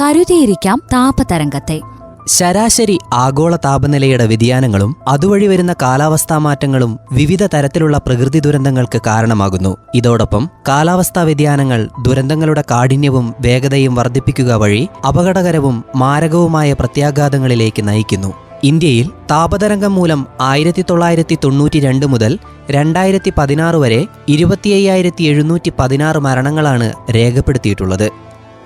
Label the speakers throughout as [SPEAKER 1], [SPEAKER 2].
[SPEAKER 1] കരുതിയിരിക്കാം താപതരംഗത്തെ.
[SPEAKER 2] ശരാശരി ആഗോള താപനിലയുടെ വ്യതിയാനങ്ങളും അതുവഴി വരുന്ന കാലാവസ്ഥാ മാറ്റങ്ങളും വിവിധ തരത്തിലുള്ള പ്രകൃതി ദുരന്തങ്ങൾക്ക് കാരണമാകുന്നു. ഇതോടൊപ്പം കാലാവസ്ഥാ വ്യതിയാനങ്ങൾ ദുരന്തങ്ങളുടെ കാഠിന്യവും വേഗതയും വർദ്ധിപ്പിക്കുക വഴി അപകടകരവും മാരകവുമായ പ്രത്യാഘാതങ്ങളിലേക്ക് നയിക്കുന്നു. ഇന്ത്യയിൽ താപതരംഗം മൂലം ആയിരത്തി തൊള്ളായിരത്തി തൊണ്ണൂറ്റി രണ്ട് മുതൽ രണ്ടായിരത്തി പതിനാറ് വരെ ഇരുപത്തി അയ്യായിരത്തി എഴുന്നൂറ്റി പതിനാറ് മരണങ്ങളാണ് രേഖപ്പെടുത്തിയിട്ടുള്ളത്.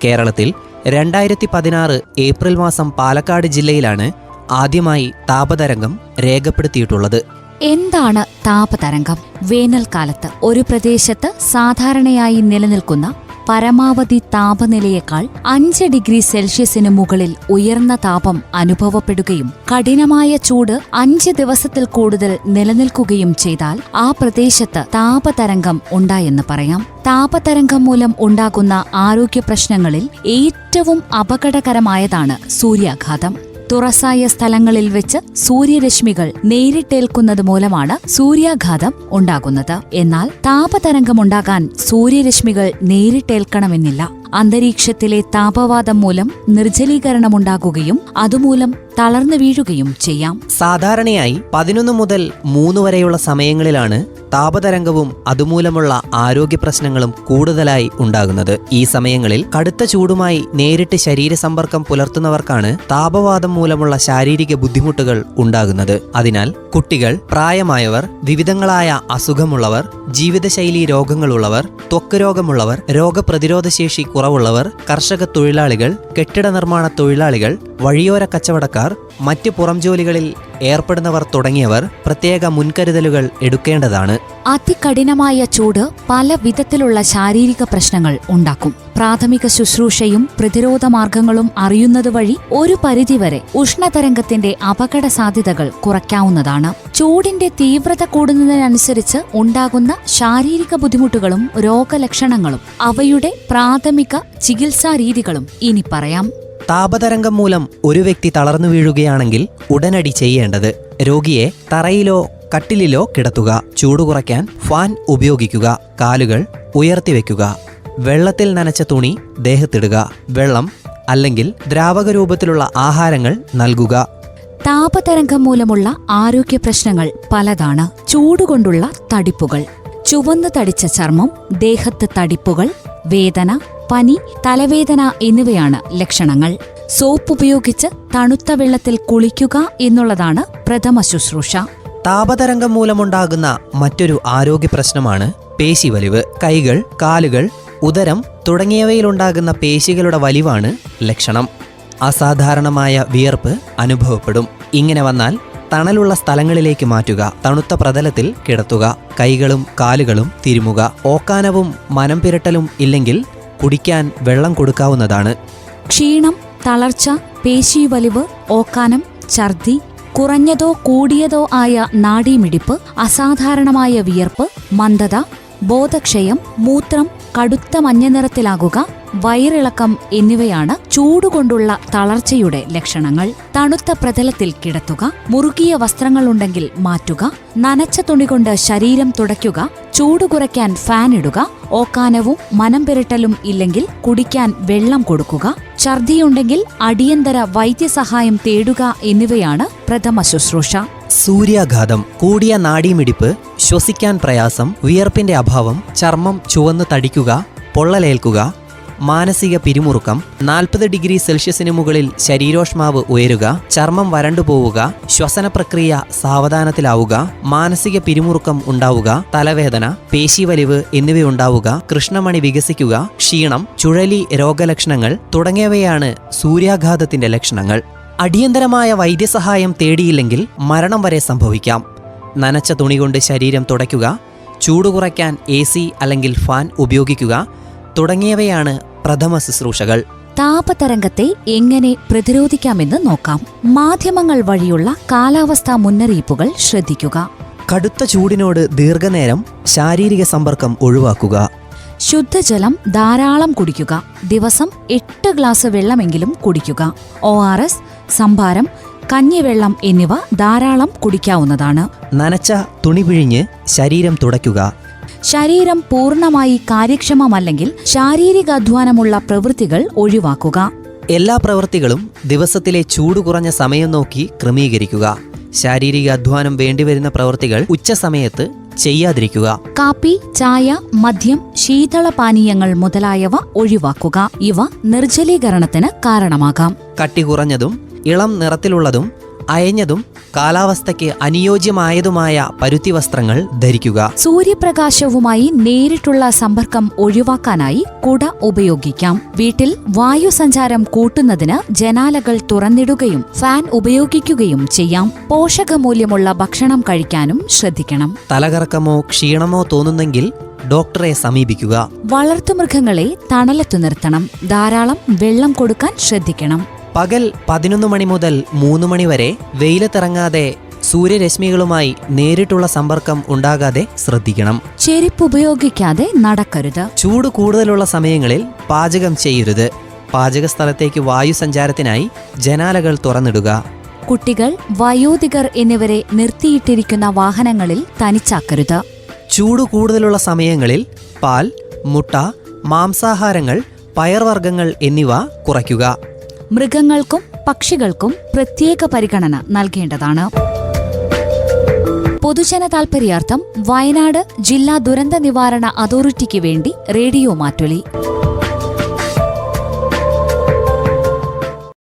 [SPEAKER 2] കേരളത്തിൽ രണ്ടായിരത്തി പതിനാറ് ഏപ്രിൽ മാസം പാലക്കാട് ജില്ലയിലാണ് ആദ്യമായി താപതരംഗം രേഖപ്പെടുത്തിയിട്ടുള്ളത്.
[SPEAKER 1] എന്താണ് താപതരംഗം? വേനൽക്കാലത്ത് ഒരു പ്രദേശത്ത് സാധാരണയായി നിലനിൽക്കുന്ന പരമാവധി താപനിലയേക്കാൾ അഞ്ച് ഡിഗ്രി സെൽഷ്യസിന് മുകളിൽ ഉയർന്ന താപം അനുഭവപ്പെടുകയും കഠിനമായ ചൂട് അഞ്ച് ദിവസത്തിൽ കൂടുതൽ നിലനിൽക്കുകയും ചെയ്താൽ ആ പ്രദേശത്ത് താപതരംഗം ഉണ്ടായെന്ന് പറയാം. താപതരംഗം മൂലം ഉണ്ടാകുന്ന ആരോഗ്യ പ്രശ്നങ്ങളിൽ ഏറ്റവും അപകടകരമായതാണ് സൂര്യാഘാതം. തുറസായ സ്ഥലങ്ങളിൽ വെച്ച് സൂര്യരശ്മികൾ നേരിട്ടേൽക്കുന്നത് മൂലമാണ് സൂര്യാഘാതം ഉണ്ടാകുന്നത്. എന്നാൽ താപതരംഗമുണ്ടാകാൻ സൂര്യരശ്മികൾ നേരിട്ടേൽക്കണമെന്നില്ല. അന്തരീക്ഷത്തിലെ താപവാദം മൂലം നിർജലീകരണമുണ്ടാകുകയും അതുമൂലം തളർന്നു വീഴുകയും ചെയ്യാം.
[SPEAKER 2] സാധാരണയായി പതിനൊന്ന് മുതൽ മൂന്ന് വരെയുള്ള സമയങ്ങളിലാണ് താപതരംഗവും അതുമൂലമുള്ള ആരോഗ്യ പ്രശ്നങ്ങളും കൂടുതലായി ഉണ്ടാകുന്നത്. ഈ സമയങ്ങളിൽ കടുത്ത ചൂടുമായി നേരിട്ട് ശരീരസമ്പർക്കം പുലർത്തുന്നവർക്കാണ് താപവാദം മൂലമുള്ള ശാരീരിക ബുദ്ധിമുട്ടുകൾ ഉണ്ടാകുന്നത്. അതിനാൽ കുട്ടികൾ പ്രായമായവർ വിവിധങ്ങളായ അസുഖമുള്ളവർ ജീവിതശൈലി രോഗങ്ങളുള്ളവർ ത്വക്ക് രോഗമുള്ളവർ രോഗപ്രതിരോധശേഷി കുറവുള്ളവർ കർഷക തൊഴിലാളികൾ കെട്ടിട നിർമ്മാണ തൊഴിലാളികൾ വഴിയോര കച്ചവടക്കാർ മറ്റ് പുറം ജോലികളിൽ ഏർപ്പെടുന്നവർ തുടങ്ങിയവർ പ്രത്യേക മുൻകരുതലുകൾ എടുക്കേണ്ടതാണ്.
[SPEAKER 1] അതികഠിനമായ ചൂട് പല വിധത്തിലുള്ള ശാരീരിക പ്രശ്നങ്ങൾ ഉണ്ടാക്കും. പ്രാഥമിക ശുശ്രൂഷയും പ്രതിരോധ മാർഗങ്ങളും അറിയുന്നത് വഴി ഒരു പരിധിവരെ ഉഷ്ണതരംഗത്തിന്റെ അപകട സാധ്യതകൾ കുറയ്ക്കാവുന്നതാണ്. ചൂടിന്റെ തീവ്രത കൂടുന്നതിനനുസരിച്ച് ഉണ്ടാകുന്ന ശാരീരിക ബുദ്ധിമുട്ടുകളും രോഗലക്ഷണങ്ങളും അവയുടെ പ്രാഥമിക ചികിത്സാ രീതികളും ഇനി പറയാം.
[SPEAKER 2] താപതരംഗം മൂലം ഒരു വ്യക്തി തളർന്നു വീഴുകയാണെങ്കിൽ ഉടനടി ചെയ്യേണ്ടത് രോഗിയെ തറയിലോ കട്ടിലിലോ കിടത്തുക ചൂട് കുറയ്ക്കാൻ ഫാൻ ഉപയോഗിക്കുക കാലുകൾ ഉയർത്തിവെക്കുക വെള്ളത്തിൽ നനച്ച തുണി ദേഹത്തിടുക വെള്ളം അല്ലെങ്കിൽ ദ്രാവക രൂപത്തിലുള്ള ആഹാരങ്ങൾ നൽകുക.
[SPEAKER 1] താപതരംഗം മൂലമുള്ള ആരോഗ്യ പ്രശ്നങ്ങൾ പലതാണ്. ചൂടുകൊണ്ടുള്ള തടിപ്പുകൾ. ചുവന്നു തടിച്ച ചർമ്മം ദേഹത്ത് തടിപ്പുകൾ വേദന പനി തലവേദന എന്നിവയാണ് ലക്ഷണങ്ങൾ. സോപ്പ് ഉപയോഗിച്ച് തണുത്ത വെള്ളത്തിൽ കുളിക്കുക എന്നുള്ളതാണ് പ്രഥമ ശുശ്രൂഷ.
[SPEAKER 2] താപതരംഗം മൂലമുണ്ടാകുന്ന മറ്റൊരു ആരോഗ്യ പ്രശ്നമാണ് പേശിവലിവ്. കൈകൾ കാലുകൾ ഉദരം തുടങ്ങിയവയിലുണ്ടാകുന്ന പേശികളുടെ വലിവാണ് ലക്ഷണം. അസാധാരണമായ വിയർപ്പ് അനുഭവപ്പെടും. ഇങ്ങനെ വന്നാൽ തണലുള്ള സ്ഥലങ്ങളിലേക്ക് മാറ്റുക തണുത്ത പ്രതലത്തിൽ കിടത്തുക കൈകളും കാലുകളും തിരുമുക ഓക്കാനവും മനംപിരട്ടലും ഇല്ലെങ്കിൽ കുടിക്കാൻ വെള്ളം കൊടുക്കാവുന്നതാണ്.
[SPEAKER 1] ക്ഷീണം തളർച്ച പേശീവലിവ് ഓക്കാനം ഛർദി കുറഞ്ഞതോ കൂടിയതോ ആയ നാഡീമിടിപ്പ് അസാധാരണമായ വിയർപ്പ് മന്ദത ബോധക്ഷയം മൂത്രം കടുത്ത മഞ്ഞനിറത്തിലാകുക വയറിളക്കം എന്നിവയാണ് ചൂടുകൊണ്ടുള്ള തളർച്ചയുടെ ലക്ഷണങ്ങൾ. തണുത്ത പ്രതലത്തിൽ കിടത്തുക മുറുകിയ വസ്ത്രങ്ങളുണ്ടെങ്കിൽ മാറ്റുക നനച്ച തുണികൊണ്ട് ശരീരം തുടയ്ക്കുക ചൂട് കുറയ്ക്കാൻ ഫാൻ ഇടുക ഓക്കാനവും മനം പെരട്ടലും ഇല്ലെങ്കിൽ കുടിക്കാൻ വെള്ളം കൊടുക്കുക ഛർദിയുണ്ടെങ്കിൽ അടിയന്തര വൈദ്യസഹായം തേടുക എന്നിവയാണ് പ്രഥമ ശുശ്രൂഷ.
[SPEAKER 2] സൂര്യാഘാതം കൂടിയ നാഡീമിടിപ്പ് ശ്വസിക്കാൻ പ്രയാസം വിയർപ്പിന്റെ അഭാവം ചർമ്മം ചുവന്ന് തടിക്കുക പൊള്ളലേൽക്കുക മാനസിക പിരിമുറുക്കം നാൽപ്പത് ഡിഗ്രി സെൽഷ്യസിന് മുകളിൽ ശരീരോഷ്മാവ് ഉയരുക ചർമ്മം വരണ്ടുപോവുക ശ്വസന പ്രക്രിയ സാവധാനത്തിലാവുക മാനസിക പിരിമുറുക്കം ഉണ്ടാവുക തലവേദന പേശിവലിവ് എന്നിവയുണ്ടാവുക കൃഷ്ണമണി വികസിക്കുക ക്ഷീണം ചുഴലി രോഗലക്ഷണങ്ങൾ തുടങ്ങിയവയാണ് സൂര്യാഘാതത്തിന്റെ ലക്ഷണങ്ങൾ. അടിയന്തരമായ വൈദ്യസഹായം തേടിയില്ലെങ്കിൽ മരണം വരെ സംഭവിക്കാം. നനച്ച തുണി കൊണ്ട് ശരീരം തുടയ്ക്കുക ചൂട് കുറയ്ക്കാൻ എ സി അല്ലെങ്കിൽ ഫാൻ ഉപയോഗിക്കുക തുടങ്ങിയവയാണ് പ്രഥമ ശുശ്രൂഷകൾ.
[SPEAKER 1] താപതരംഗത്തെ എങ്ങനെ പ്രതിരോധിക്കാമെന്ന് നോക്കാം. മാധ്യമങ്ങൾ വഴിയുള്ള കാലാവസ്ഥാ മുന്നറിയിപ്പുകൾ ശ്രദ്ധിക്കുക.
[SPEAKER 2] കടുത്ത ചൂടിനോട് ദീർഘനേരം ശാരീരിക സമ്പർക്കം ഒഴിവാക്കുക.
[SPEAKER 1] ശുദ്ധജലം ധാരാളം കുടിക്കുക. ദിവസം എട്ട് ഗ്ലാസ് വെള്ളമെങ്കിലും കുടിക്കുക. ഒ ആർ എസ് സംഭാരം കഞ്ഞിവെള്ളം എന്നിവ ധാരാളം കുടിക്കാവുന്നതാണ്.
[SPEAKER 2] നനച്ച തുണി പിഴിഞ്ഞ് ശരീരം തുടയ്ക്കുക.
[SPEAKER 1] ശരീരം പൂർണമായി കാര്യക്ഷമമല്ലെങ്കിൽ ശാരീരിക അധ്വാനമുള്ള പ്രവൃത്തികൾ ഒഴിവാക്കുക.
[SPEAKER 2] എല്ലാ പ്രവൃത്തികളും ദിവസത്തിലെ ചൂട് കുറഞ്ഞ സമയം നോക്കി ക്രമീകരിക്കുക. ശാരീരിക അധ്വാനം വേണ്ടിവരുന്ന പ്രവൃത്തികൾ ഉച്ചസമയത്ത് ചെയ്യാതിരിക്കുക.
[SPEAKER 1] കാപ്പി ചായ മദ്യം ശീതളപാനീയങ്ങൾ മുതലായവ ഒഴിവാക്കുക. ഇവ നിർജലീകരണത്തിന് കാരണമാകാം.
[SPEAKER 2] കട്ടി കുറഞ്ഞതും ഇളം നിറത്തിലുള്ളതും അയഞ്ഞതും കാലാവസ്ഥയ്ക്ക് അനുയോജ്യമായതുമായ പരുത്തി വസ്ത്രങ്ങൾ ധരിക്കുക.
[SPEAKER 1] സൂര്യപ്രകാശവുമായി നേരിട്ടുള്ള സമ്പർക്കം ഒഴിവാക്കാനായി കുട ഉപയോഗിക്കാം. വീട്ടിൽ വായു സഞ്ചാരം കൂട്ടുന്നതിന് ജനാലകൾ തുറന്നിടുകയും ഫാൻ ഉപയോഗിക്കുകയും ചെയ്യാം. പോഷകമൂല്യമുള്ള ഭക്ഷണം കഴിക്കാനും ശ്രദ്ധിക്കണം.
[SPEAKER 2] തലകറക്കമോ ക്ഷീണമോ തോന്നുന്നെങ്കിൽ ഡോക്ടറെ സമീപിക്കുക.
[SPEAKER 1] വളർത്തുമൃഗങ്ങളെ തണലത്തു നിർത്തണം. ധാരാളം വെള്ളം കൊടുക്കാൻ ശ്രദ്ധിക്കണം.
[SPEAKER 2] പകൽ പതിനൊന്ന് മണി മുതൽ മൂന്ന് മണി വരെ വെയിലത്തിറങ്ങാതെ സൂര്യരശ്മികളുമായി നേരിട്ടുള്ള സമ്പർക്കം ഉണ്ടാകാതെ ശ്രദ്ധിക്കണം.
[SPEAKER 1] ചെരുപ്പ് ഉപയോഗിക്കാതെ നടക്കരുത്.
[SPEAKER 2] ചൂട് കൂടുതലുള്ള സമയങ്ങളിൽ പാചകം ചെയ്യരുത്. പാചക സ്ഥലത്തേക്ക് വായു സഞ്ചാരത്തിനായി ജനാലകൾ തുറന്നിടുക.
[SPEAKER 1] കുട്ടികൾ വയോധികർ എന്നിവരെ നിർത്തിയിട്ടിരിക്കുന്ന വാഹനങ്ങളിൽ തനിച്ചാക്കരുത്.
[SPEAKER 2] ചൂട് കൂടുതലുള്ള സമയങ്ങളിൽ പാൽ മുട്ട മാംസാഹാരങ്ങൾ പയർവർഗങ്ങൾ എന്നിവ കുറയ്ക്കുക.
[SPEAKER 1] മൃഗങ്ങൾക്കും പക്ഷികൾക്കും പ്രത്യേക പരിഗണന നൽകേണ്ടതാണ്. പൊതുജന താൽപര്യാർത്ഥം വയനാട് ജില്ലാ ദുരന്ത നിവാരണ അതോറിറ്റിക്ക് വേണ്ടി റേഡിയോ മാറ്റൊലി.